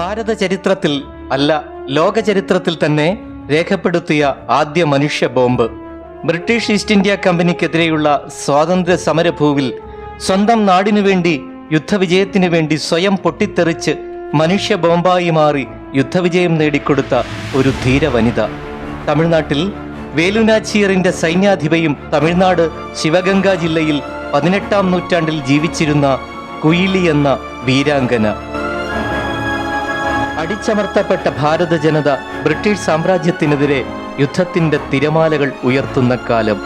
ഭാരത ചരിത്രത്തിൽ അല്ല ലോക ചരിത്രത്തിൽ തന്നെ രേഖപ്പെടുത്തിയ ആദ്യ മനുഷ്യ ബോംബ്. ബ്രിട്ടീഷ് ഈസ്റ്റ് ഇന്ത്യ കമ്പനിക്കെതിരെയുള്ള സ്വാതന്ത്ര്യ സമരഭൂവിൽ സ്വന്തം നാടിനു വേണ്ടി യുദ്ധവിജയത്തിനു വേണ്ടി സ്വയം പൊട്ടിത്തെറിച്ച് മനുഷ്യ ബോംബായി മാറി യുദ്ധവിജയം നേടിക്കൊടുത്ത ഒരു ധീര വനിത തമിഴ്നാട്ടിൽ വേലുനാച്ചിയറിന്റെ സൈന്യാധിപയും തമിഴ്നാട് ശിവഗംഗ ജില്ലയിൽ പതിനെട്ടാം നൂറ്റാണ്ടിൽ ജീവിച്ചിരുന്ന കുയിലി എന്ന വീരാംഗന. അടിച്ചമർത്തപ്പെട്ട ഭാരത ജനത ബ്രിട്ടീഷ് സാമ്രാജ്യത്തിനെതിരെ യുദ്ധത്തിന്റെ തിരമാലകൾ ഉയർത്തുന്ന കാലം.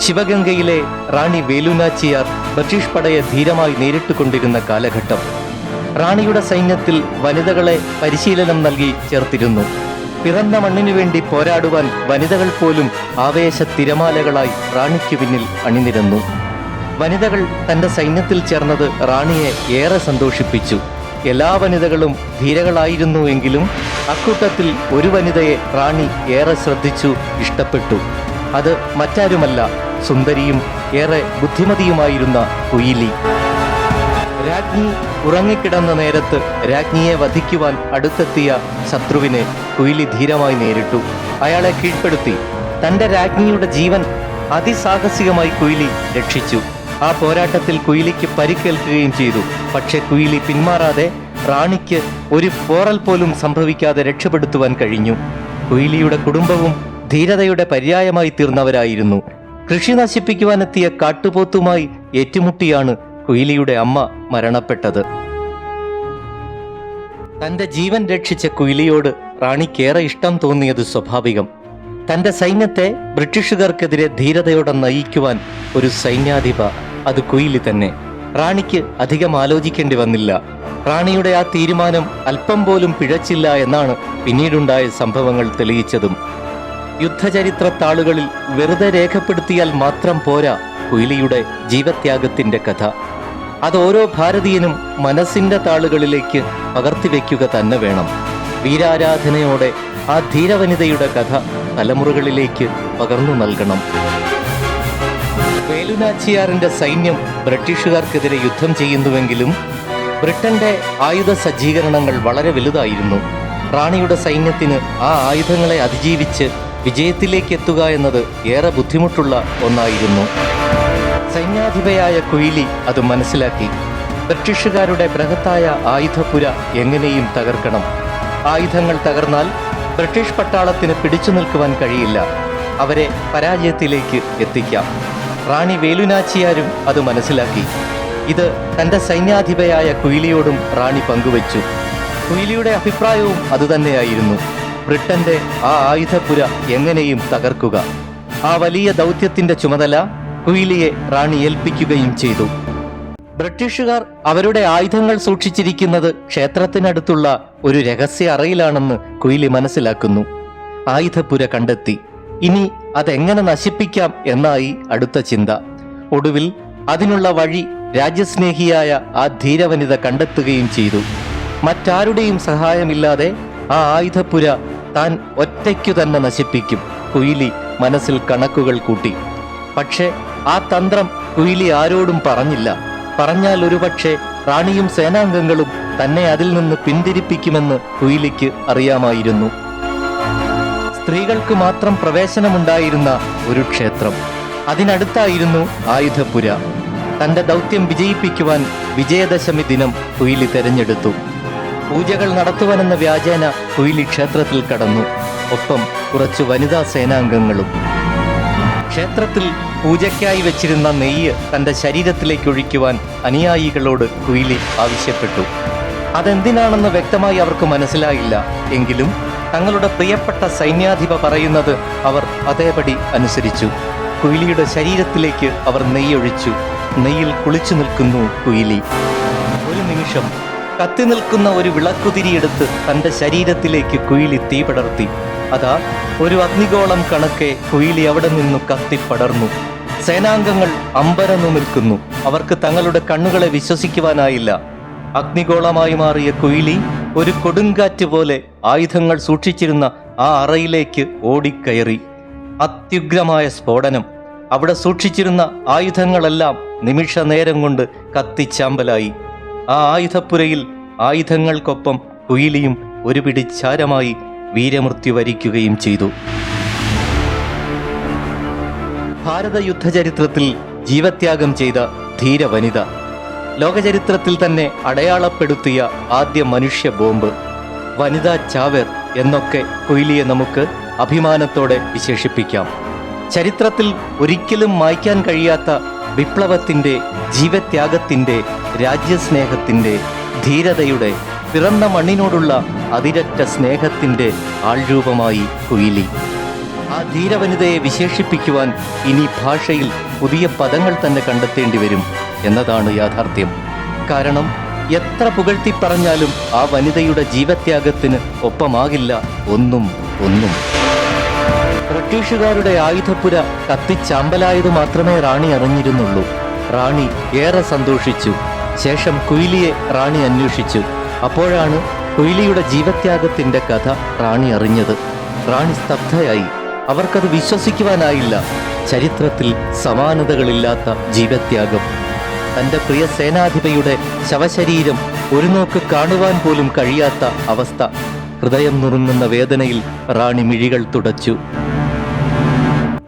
ശിവഗംഗയിലെ റാണി വേലുനാച്ചിയാർ ബ്രിട്ടീഷ് പടയെ ധീരമായി നേരിട്ടുകൊണ്ടിരുന്ന കാലഘട്ടം. റാണിയുടെ സൈന്യത്തിൽ വനിതകളെ പരിശീലനം നൽകി ചേർത്തിരുന്നു. പിറന്ന മണ്ണിനു വേണ്ടി പോരാടുവാൻ വനിതകൾ പോലും ആവേശ തിരമാലകളായി റാണിക്ക് പിന്നിൽ അണിനിരന്നു. വനിതകൾ തന്റെ സൈന്യത്തിൽ ചേർന്നത് റാണിയെ ഏറെ സന്തോഷിപ്പിച്ചു. എല്ലാ വനിതകളും ധീരകളായിരുന്നു എങ്കിലും അക്കൂട്ടത്തിൽ ഒരു വനിതയെ റാണി ഏറെ ശ്രദ്ധിച്ചു ഇഷ്ടപ്പെട്ടു. അത് മറ്റാരുമല്ല സുന്ദരിയും ഏറെ ബുദ്ധിമതിയുമായിരുന്ന കുയിലി. രാജ്ഞി ഉറങ്ങിക്കിടന്ന നേരത്ത് രാജ്ഞിയെ വധിക്കുവാൻ അടുത്തെത്തിയ ശത്രുവിനെ കുയിലി ധീരമായി നേരിട്ടു. അയാളെ കീഴ്പ്പെടുത്തി. തന്റെ രാജ്ഞിയുടെ ജീവൻ അതിസാഹസികമായി കുയിലി രക്ഷിച്ചു. ആ പോരാട്ടത്തിൽ കുയിലിക്ക് പരിക്കേൽക്കുകയും ചെയ്തു. പക്ഷെ കുയിലി പിന്മാറാതെ റാണിക്ക് ഒരു പോറൽ പോലും സംഭവിക്കാതെ രക്ഷപ്പെടുത്തുവാൻ കഴിഞ്ഞു. കുയിലിയുടെ കുടുംബവും ധീരതയുടെ പര്യായമായി തീർന്നവരായിരുന്നു. കൃഷി നശിപ്പിക്കുവാനെത്തിയ കാട്ടുപോത്തുമായി ഏറ്റുമുട്ടിയാണ് കുയിലിയുടെ അമ്മ മരണപ്പെട്ടത്. തന്റെ ജീവൻ രക്ഷിച്ച കുയിലിയോട് റാണിക്കേറെ ഇഷ്ടം തോന്നിയത് സ്വാഭാവികം. തന്റെ സൈന്യത്തെ ബ്രിട്ടീഷുകാർക്കെതിരെ ധീരതയോടെ നയിക്കുവാൻ ഒരു സൈന്യാധിപ അത് കുയിലി തന്നെ. റാണിക്ക് അധികം ആലോചിക്കേണ്ടി വന്നില്ല. റാണിയുടെ ആ തീരുമാനം അല്പം പോലും പിഴച്ചില്ല എന്നാണ് പിന്നീടുണ്ടായ സംഭവങ്ങൾ തെളിയിച്ചതും. യുദ്ധചരിത്ര താളുകളിൽ വെറുതെ രേഖപ്പെടുത്തിയാൽ മാത്രം പോരാ കുയിലിയുടെ ജീവത്യാഗത്തിന്റെ കഥ. അത് ഓരോ ഭാരതീയനും മനസ്സിന്റെ താളുകളിലേക്ക് പകർത്തിവെക്കുക തന്നെ വേണം. വീരാരാധനയോടെ ആ ധീരവനിതയുടെ കഥ തലമുറകളിലേക്ക് പകർന്നു നൽകണം. വേലുനാച്ചിയാറിന്റെ സൈന്യം ബ്രിട്ടീഷുകാർക്കെതിരെ യുദ്ധം ചെയ്യുന്നുവെങ്കിലും ബ്രിട്ടന്റെ ആയുധ സജ്ജീകരണങ്ങൾ വളരെ വലുതായിരുന്നു. റാണിയുടെ സൈന്യത്തിന് ആ ആയുധങ്ങളെ അതിജീവിച്ച് വിജയത്തിലേക്ക് എത്തുക എന്നത് ഏറെ ബുദ്ധിമുട്ടുള്ള ഒന്നായിരുന്നു. സൈന്യാധിപയായ കുയിലി അത് മനസ്സിലാക്കി. ബ്രിട്ടീഷുകാരുടെ ബൃഹത്തായ ആയുധപുര എങ്ങനെയും തകർക്കണം. ആയുധങ്ങൾ തകർന്നാൽ ബ്രിട്ടീഷ് പട്ടാളത്തിന് പിടിച്ചു നിൽക്കുവാൻ കഴിയില്ല. അവരെ പരാജയത്തിലേക്ക് എത്തിക്കാം. റാണി വേലുനാച്ചിയാരും അത് മനസ്സിലാക്കി. ഇത് തന്റെ സൈന്യാധിപയായ കുയിലിയോടും റാണി പങ്കുവച്ചു. കുയിലിയുടെ അഭിപ്രായവും അതുതന്നെയായിരുന്നു. ബ്രിട്ടന്റെ ആ ആയുധപുര എങ്ങനെയും തകർക്കുക. ആ വലിയ ദൗത്യത്തിന്റെ ചുമതല കുയിലിയെ റാണി ഏൽപ്പിക്കുകയും ചെയ്തു. ബ്രിട്ടീഷുകാർ അവരുടെ ആയുധങ്ങൾ സൂക്ഷിച്ചിരിക്കുന്നത് ക്ഷേത്രത്തിനടുത്തുള്ള ഒരു രഹസ്യ അറയിലാണെന്ന് കുയിലി മനസ്സിലാക്കുന്നു. ആയുധപ്പുര കണ്ടെത്തി. ഇനി അതെങ്ങനെ നശിപ്പിക്കാം എന്നായി അടുത്ത ചിന്ത. ഒടുവിൽ അതിനുള്ള വഴി രാജ്യസ്നേഹിയായ ആ ധീരവനിത കണ്ടെത്തുകയും ചെയ്തു. മറ്റാരുടെയും സഹായമില്ലാതെ ആ ആയുധപ്പുര താൻ ഒറ്റയ്ക്കു തന്നെ നശിപ്പിക്കും കുയിലി മനസ്സിൽ കണക്കുകൾ കൂട്ടി. പക്ഷേ ആ തന്ത്രം കുയിലി ആരോടും പറഞ്ഞില്ല. പറഞ്ഞാൽ ഒരുപക്ഷെ റാണിയും സേനാംഗങ്ങളും തന്നെ അതിൽ നിന്ന് പിന്തിരിപ്പിക്കുമെന്ന് കുയിലിക്ക് അറിയാമായിരുന്നു. സ്ത്രീകൾക്ക് മാത്രം പ്രവേശനമുണ്ടായിരുന്ന ഒരു ക്ഷേത്രം. അതിനടുത്തായിരുന്നു ആയുധപുര തന്റെ ദൗത്യം വിജയിപ്പിക്കുവാൻ വിജയദശമി ദിനം കുയിലി തെരഞ്ഞെടുത്തു. പൂജകൾ നടത്തുവാനെന്ന വ്യാജേന കുയിലി ക്ഷേത്രത്തിൽ കടന്നു. ഒപ്പം കുറച്ചു വനിതാ സേനാംഗങ്ങളും. ക്ഷേത്രത്തിൽ പൂജയ്ക്കായി വെച്ചിരുന്ന നെയ്യ് തന്റെ ശരീരത്തിലേക്ക് ഒഴിക്കുവാൻ അനുയായികളോട് കുയിലി ആവശ്യപ്പെട്ടു. അതെന്തിനാണെന്ന് വ്യക്തമായി അവർക്ക് മനസ്സിലായില്ല. എങ്കിലും തങ്ങളുടെ പ്രിയപ്പെട്ട സൈന്യാധിപ പറയുന്നത് അവർ അതേപടി അനുസരിച്ചു. കുയിലിയുടെ ശരീരത്തിലേക്ക് അവർ നെയ്യൊഴിച്ചു നെയ്യിൽ കുളിച്ചു നിൽക്കുന്നു കുയിലി. ഒരു നിമിഷം കത്തി നിൽക്കുന്ന ഒരു വിളക്കുതിരിയെടുത്ത് തന്റെ ശരീരത്തിലേക്ക് കുയിലി തീ പടർത്തി. അതാ ഒരു അഗ്നിഗോളം കണക്കെ കുയിലി അവിടെ നിന്നു കത്തിപ്പടർന്നു സേനാംഗങ്ങൾ അമ്പരന്നു നിൽക്കുന്നു. അവർക്ക് തങ്ങളുടെ കണ്ണുകളെ വിശ്വസിക്കുവാനായില്ല. അഗ്നിഗോളമായി മാറിയ കുയിലി ഒരു കൊടുങ്കാറ്റ് പോലെ ആയുധങ്ങൾ സൂക്ഷിച്ചിരുന്ന ആ അറയിലേക്ക് ഓടിക്കയറി. അത്യുഗ്രമായ സ്ഫോടനം. അവിടെ സൂക്ഷിച്ചിരുന്ന ആയുധങ്ങളെല്ലാം നിമിഷ നേരം കൊണ്ട് കത്തിച്ചാമ്പലായി. ആ ആയുധപ്പുരയിൽ ആയുധങ്ങൾക്കൊപ്പം കുയിലിയും ഒരു പിടി ചാരമായി വീരമൃത്യു വരിക്കുകയും ചെയ്തു. ഭാരത യുദ്ധചരിത്രത്തിൽ ജീവത്യാഗം ചെയ്ത ധീര വനിത ലോകചരിത്രത്തിൽ തന്നെ അടയാളപ്പെടുത്തിയ ആദ്യ മനുഷ്യ ബോംബ്. വനിതാ ചാവേർ എന്നൊക്കെ കുയിലിയെ നമുക്ക് അഭിമാനത്തോടെ വിശേഷിപ്പിക്കാം. ചരിത്രത്തിൽ ഒരിക്കലും മായ്ക്കാൻ കഴിയാത്ത വിപ്ലവത്തിന്റെ ജീവത്യാഗത്തിന്റെ രാജ്യസ്നേഹത്തിന്റെ ധീരതയുടെ പിറന്ന മണ്ണിനോടുള്ള അതിരറ്റ സ്നേഹത്തിന്റെ ആൾരൂപമായി കുയിലി. ആ ധീരവനിതയെ വിശേഷിപ്പിക്കുവാൻ ഇനി ഭാഷയിൽ പുതിയ പദങ്ങൾ തന്നെ കണ്ടെത്തേണ്ടി വരും എന്നതാണ് യാഥാർത്ഥ്യം. കാരണം എത്ര പുകഴ്ത്തി പറഞ്ഞാലും ആ വനിതയുടെ ജീവത്യാഗത്തിന് ഒപ്പമാകില്ല ഒന്നും ഒന്നും. ബ്രിട്ടീഷുകാരുടെ ആയുധപ്പുര കത്തിച്ചാമ്പലായത് മാത്രമേ റാണി അറിഞ്ഞിരുന്നുള്ളൂ. റാണി ഏറെ സന്തോഷിച്ചു. ശേഷം കുയിലിയെ റാണി അന്വേഷിച്ചു. അപ്പോഴാണ് കുയിലിയുടെ ജീവത്യാഗത്തിന്റെ കഥ റാണി അറിഞ്ഞത്. റാണി സ്തബ്ധയായി. അവർക്കത് വിശ്വസിക്കുവാനായില്ല. ചരിത്രത്തിൽ സമാനതകളില്ലാത്ത ജീവത്യാഗം. തന്റെ പ്രിയ സേനാധിപയുടെ ശവശരീരം ഒരു നോക്ക് കാണുവാൻ പോലും കഴിയാത്ത അവസ്ഥ. ഹൃദയം നുറുങ്ങുന്ന വേദനയിൽ റാണി മിഴികൾ തുടച്ചു.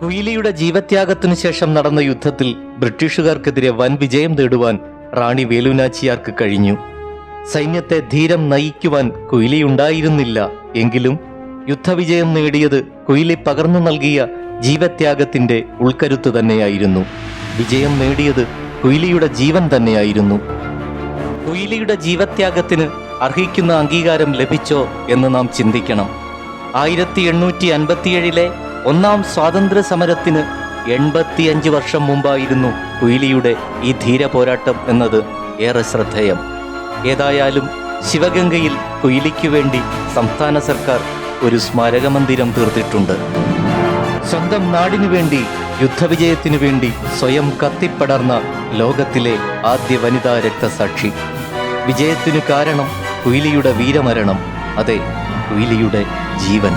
കുയിലിയുടെ ജീവത്യാഗത്തിനു ശേഷം നടന്ന യുദ്ധത്തിൽ ബ്രിട്ടീഷുകാർക്കെതിരെ വൻ വിജയം നേടുവാൻ റാണി വേലുനാച്ചിയാർക്ക് കഴിഞ്ഞു. സൈന്യത്തെ ധീരം നയിക്കുവാൻ കുയിലിയുണ്ടായിരുന്നില്ല. എങ്കിലും യുദ്ധവിജയം നേടിയത് കുയിലി പകർന്നു നൽകിയ ജീവത്യാഗത്തിന്റെ ഉൾക്കരുത്ത് തന്നെയായിരുന്നു. വിജയം നേടിയത് കുയിലിയുടെ ജീവൻ തന്നെയായിരുന്നു. കുയിലിയുടെ ജീവത്യാഗത്തിന് അർഹിക്കുന്ന അംഗീകാരം ലഭിച്ചോ എന്ന് നാം ചിന്തിക്കണം. ആയിരത്തി എണ്ണൂറ്റി അൻപത്തിയേഴിലെ ഒന്നാം സ്വാതന്ത്ര്യ സമരത്തിന് എൺപത്തിയഞ്ച് വർഷം മുമ്പായിരുന്നു കുയിലിയുടെ ഈ ധീര പോരാട്ടം എന്നത് ഏറെ ശ്രദ്ധേയം. ഏതായാലും ശിവഗംഗയിൽ കുയിലിക്കു വേണ്ടി സംസ്ഥാന സർക്കാർ ഒരു സ്മാരക മന്ദിരം തീർത്തിട്ടുണ്ട്. സ്വന്തം നാടിനു വേണ്ടി യുദ്ധവിജയത്തിനു വേണ്ടി സ്വയം കത്തിപ്പടർന്ന ലോകത്തിലെ ആദ്യ വനിതാ രക്തസാക്ഷി. വിജയത്തിനു കാരണം കുയിലിയുടെ വീരമരണം അതെ കുയിലിയുടെ ജീവൻ.